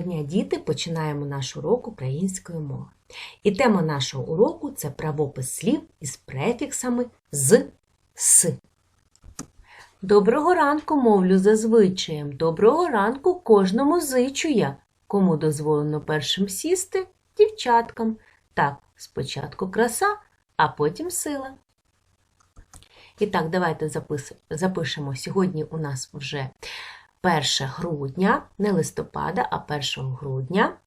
Дня, діти! Починаємо наш урок української мови. І тема нашого уроку це правопис слів із префіксами з с. Доброго ранку, мовлю за звичаєм. Доброго ранку кожному зичу я. Кому дозволено першим сісти? Дівчаткам. Так, спочатку краса, а потім сила. І так, давайте запишемо. Сьогодні у нас вже 1 грудня, не листопада, а 1 грудня.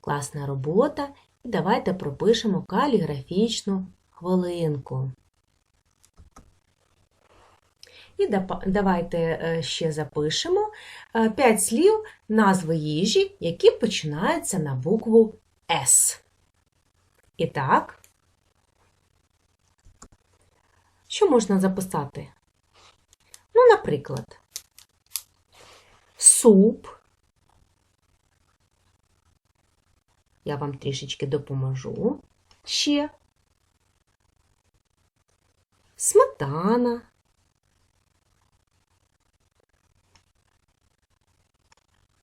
Класна робота. І давайте пропишемо каліграфічну хвилинку. І давайте е, ще запишемо 5 слів назви їжі, які починаються на букву С. І так, що можна записати? Ну, наприклад, суп. Я вам трішечки допоможу. Ще. Сметана.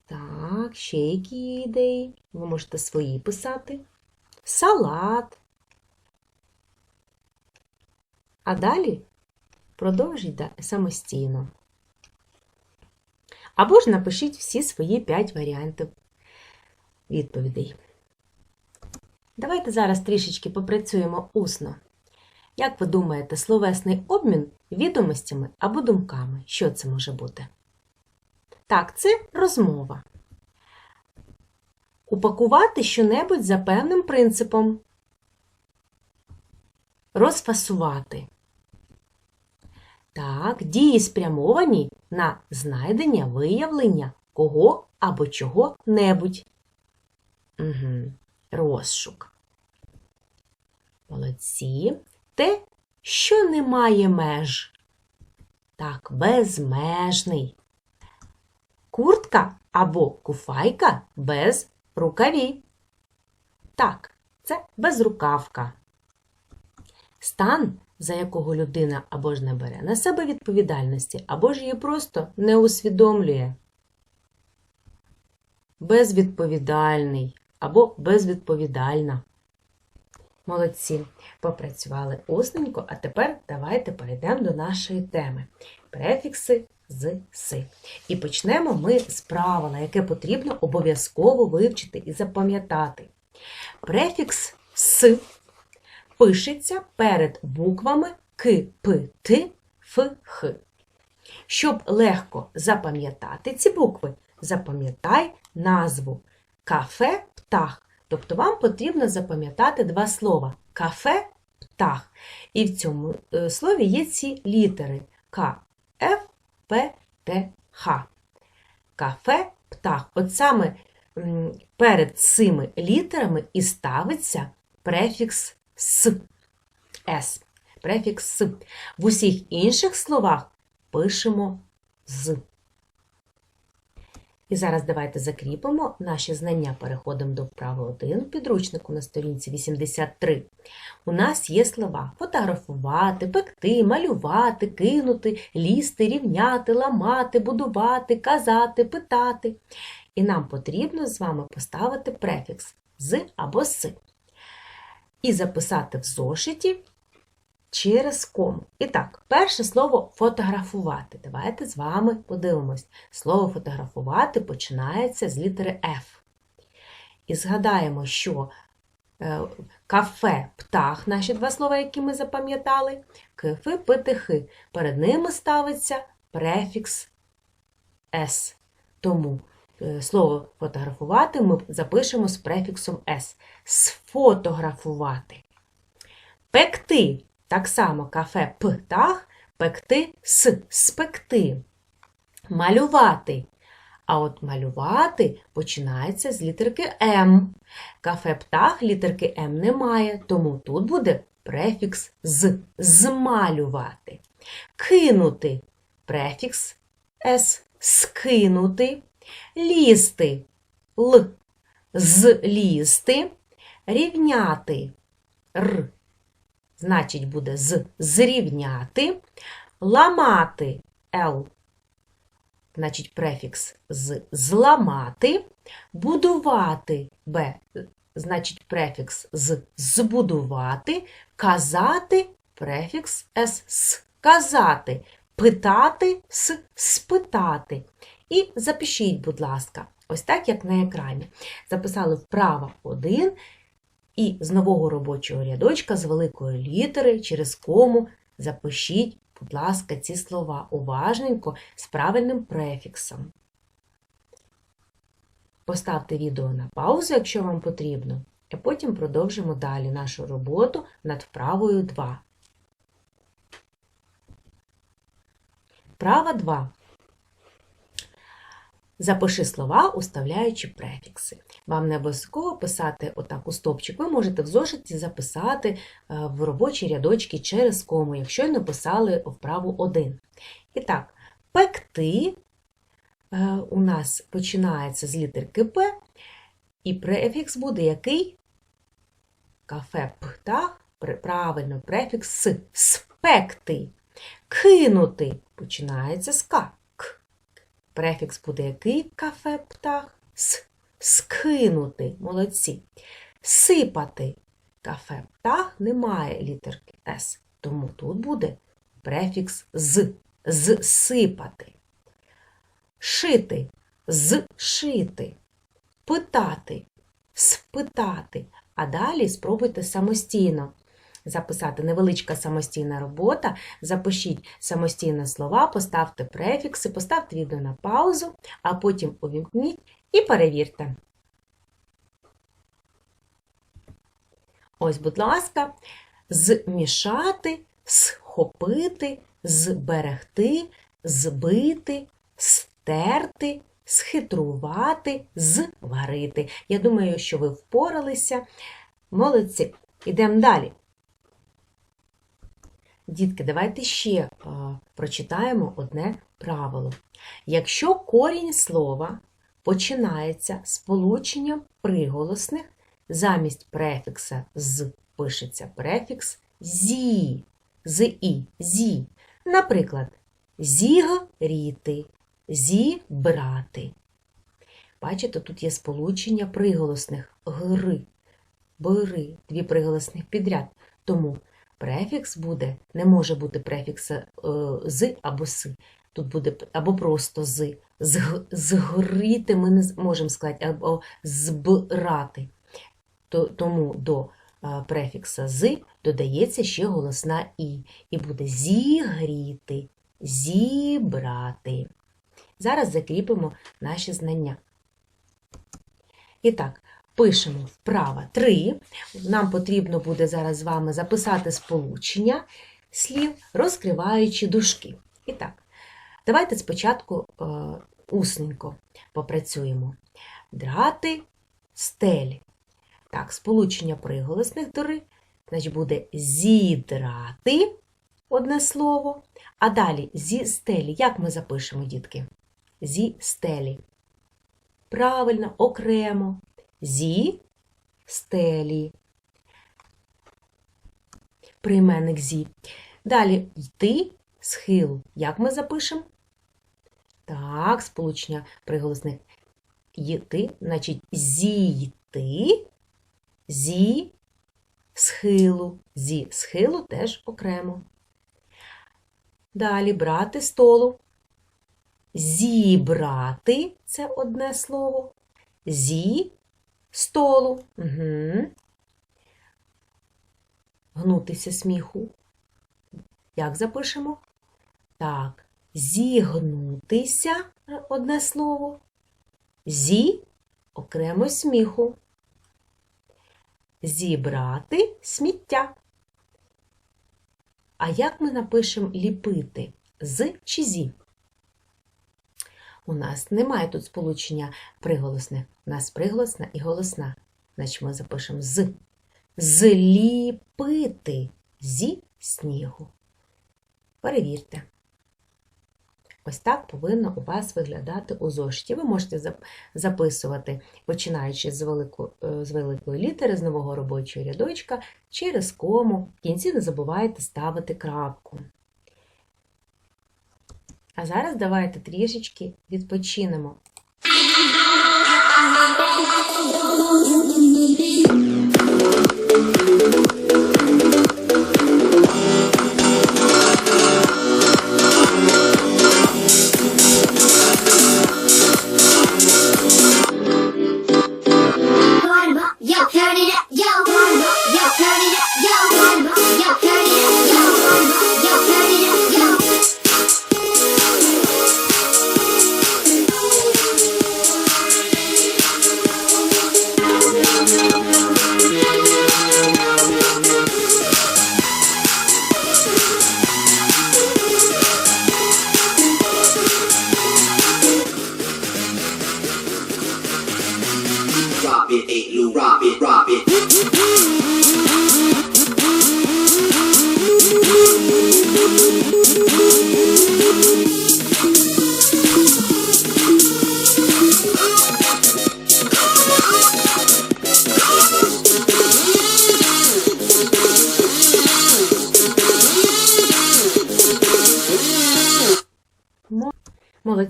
Так, ще які ідеї? Ви можете свої писати. Салат. А далі продовжіть самостійно. Або ж напишіть всі свої 5 варіантів відповідей. Давайте зараз трішечки попрацюємо усно. Як ви думаєте, словесний обмін відомостями або думками? Що це може бути? Так, це розмова. Упакувати щонебудь за певним принципом. Розфасувати. Так, дії спрямовані на знайдення, виявлення кого або чого-небудь. Угу. Розшук. Молодці. Те, що не має меж. Так, безмежний. Куртка або куфайка без рукаві. Так, це безрукавка. Стан, за якого людина або ж не бере на себе відповідальності, або ж її просто не усвідомлює. Безвідповідальний або безвідповідальна. Молодці, попрацювали усненько, а тепер давайте перейдемо до нашої теми. Префікси з си. І почнемо ми з правила, яке потрібно обов'язково вивчити і запам'ятати. Префікс с пишеться перед буквами К, П, Т, Ф, Х. Щоб легко запам'ятати ці букви, запам'ятай назву кафе птах. Тобто вам потрібно запам'ятати два слова кафе птах. І в цьому е, слові є ці літери К, Ф, П, Т, Х. Кафе птах. От саме перед цими літерами і ставиться префікс с. С. Префікс с. В усіх інших словах пишемо з. І зараз давайте закріпимо наші знання. Переходимо до вправи 1 в підручнику на сторінці 83. У нас є слова фотографувати, пекти, малювати, кинути, лізти, рівняти, ламати, будувати, казати, питати. І нам потрібно з вами поставити префікс з або с. І записати в зошиті через кому. І так, перше слово фотографувати. Давайте з вами подивимось. Слово фотографувати починається з літери F. І згадаємо, що е, кафе, птах, наші два слова, які ми запам'ятали, кифи, питихи. Перед ними ставиться префікс С. Тому слово фотографувати ми запишемо з префіксом С. Сфотографувати. Пекти. Так само кафе птах, пекти с спекти. Малювати. А от малювати починається з літерки М. Кафе птах літерки М немає, тому тут буде префікс з змалювати. Кинути префікс С скинути. Лізти Л. Злізти. Рівняти. Р. Значить буде з. Зрівняти, ламати. Л. Значить префікс з. Зламати, будувати. Б, значить префікс з. Збудувати, казати. Префікс с. Сказати, питати. С. Спитати. І запишіть, будь ласка, ось так, як на екрані. Записали вправо 1 і з нового робочого рядочка з великої літери через кому запишіть, будь ласка, ці слова уважненько з правильним префіксом. Поставте відео на паузу, якщо вам потрібно, а потім продовжимо далі нашу роботу над вправою 2. Вправа 2. Запиши слова, уставляючи префікси. Вам не обов'язково писати отак у стопчик. Ви можете в зошиті записати е, в робочі рядочки через кому, якщо й написали вправу 1. І так, пекти е, у нас починається з літерки П, і префікс буде який? Кафе птах, правильно, префікс С. Спекти. Кинути починається з К. Префікс буде який кафе птах? С. Скинути. Молодці. Сипати. Кафе птах немає літерки С. Тому тут буде префікс з. Зсипати. Шити. Зшити. Питати. Спитати. А далі спробуйте самостійно записати невеличка самостійна робота. Запишіть самостійно слова, поставте префікси, поставте відео на паузу, а потім увімкніть і перевірте. Ось, будь ласка, змішати, схопити, зберегти, збити, стерти, схитрувати, зварити. Я думаю, що ви впоралися. Молодці. Ідемо далі. Дітки, давайте ще а, прочитаємо одне правило. Якщо корінь слова починається з полученням приголосних, замість префікса з пишеться префікс зі, з зі. Наприклад, зігріти, зібрати. Бачите, тут є сполучення приголосних гри, бери, дві приголосних підряд. Тому Префікс буде, не може бути префікса е, з або с. Тут буде або просто з. Згріти ми не можемо сказати, або збирати. Тому до е, префікса з додається ще голосна І. І буде зігріти, зібрати. Зараз закріпимо наші знання. І так, Пишемо вправо 3. Нам потрібно буде зараз з вами записати сполучення слів, розкриваючи дужки. І так, давайте спочатку е, усненько попрацюємо. Драти стелі. Так, сполучення приголосних дори, значить, буде зідрати одне слово. А далі зі стелі. Як ми запишемо, дітки? Зі стелі. Правильно, окремо зі стелі. Прийменник зі. Далі йти схил. Як ми запишемо? Так, сполучення приголосних йти, значить зійти зі схилу. Зі схилу теж окремо. Далі брати столу. Зібрати це одне слово. Зі столу. Угу. Гнутися сміху. Як запишемо? Так, зігнутися одне слово. Зі окремо сміху. Зібрати сміття. А як ми напишемо ліпити? З чи зі? У нас немає тут сполучення приголосних. У нас приголосна і голосна. Значить ми запишемо з. Зліпити зі снігу. Перевірте. Ось так повинно у вас виглядати у зошиті. Ви можете записувати, починаючи з великої, з великої літери, з нового робочого рядочка, через кому. В кінці не забувайте ставити крапку. А зараз давайте трішечки відпочинемо.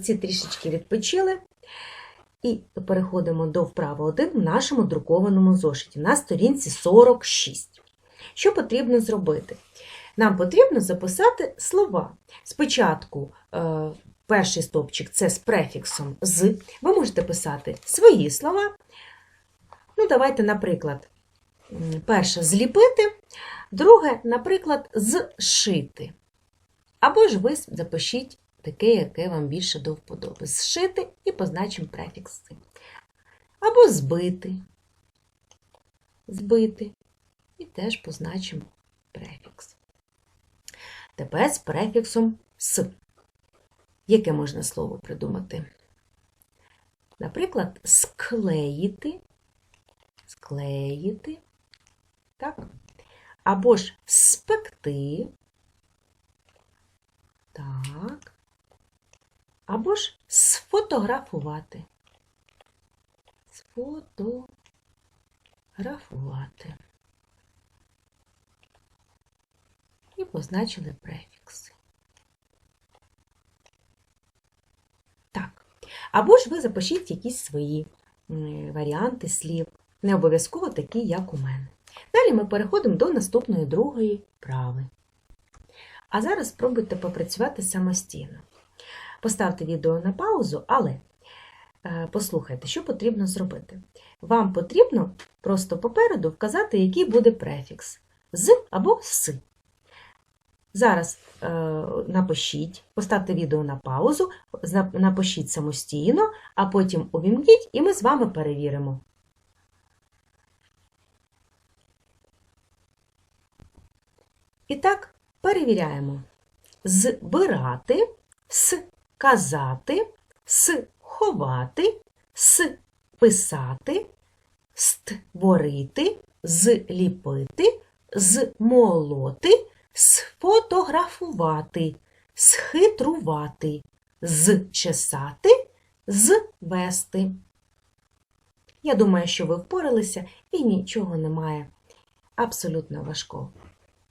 Молодці трішечки відпочили. І переходимо до вправи 1 в нашому друкованому зошиті на сторінці 46. Що потрібно зробити? Нам потрібно записати слова. Спочатку е, перший стовпчик це з префіксом з. Ви можете писати свої слова. Ну, давайте, наприклад, перше зліпити, друге, наприклад, зшити. Або ж ви запишіть таке, яке вам більше до вподоби. Зшити і позначимо префікс. Або збити. Збити. І теж позначимо префікс. Тепер з префіксом с. Яке можна слово придумати? Наприклад, склеїти. Склеїти. Так? Або ж спекти. Так. Або ж сфотографувати. Сфотографувати. І позначили префікси. Так. Або ж ви запишіть якісь свої варіанти слів, не обов'язково такі, як у мене. Далі ми переходимо до наступної другої прави. А зараз спробуйте попрацювати самостійно. Поставте відео на паузу, але е, послухайте, що потрібно зробити. Вам потрібно просто попереду вказати, який буде префікс з або с. Зараз е, напишіть, поставте відео на паузу, напишіть самостійно, а потім увімкніть, і ми з вами перевіримо. І так, перевіряємо. Збирати, сказати, сховати, списати, створити, зліпити, змолоти, сфотографувати, схитрувати, зчесати, звести. Я думаю, що ви впоралися і нічого немає абсолютно важкого.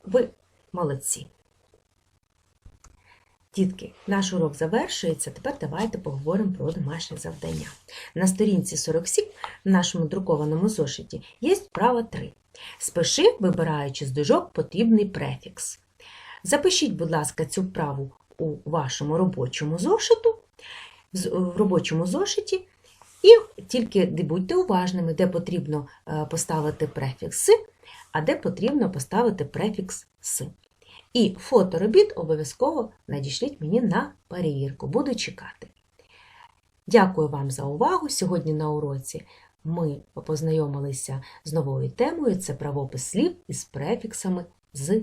Ви молодці. Дітки, наш урок завершується. Тепер давайте поговоримо про домашнє завдання. На сторінці 47 в нашому друкованому зошиті є вправа 3. Спиши, вибираючи з дужок потрібний префікс. Запишіть, будь ласка, цю вправу у вашому робочому зошиту, в робочому зошиті, і тільки будьте уважними, де потрібно е, поставити префікс «си», а де потрібно поставити префікс «с». І фото робіт обов'язково надішліть мені на перевірку. Буду чекати. Дякую вам за увагу. Сьогодні на уроці ми познайомилися з новою темою це правопис слів із префіксами з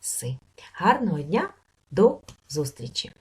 си. Гарного дня, до зустрічі!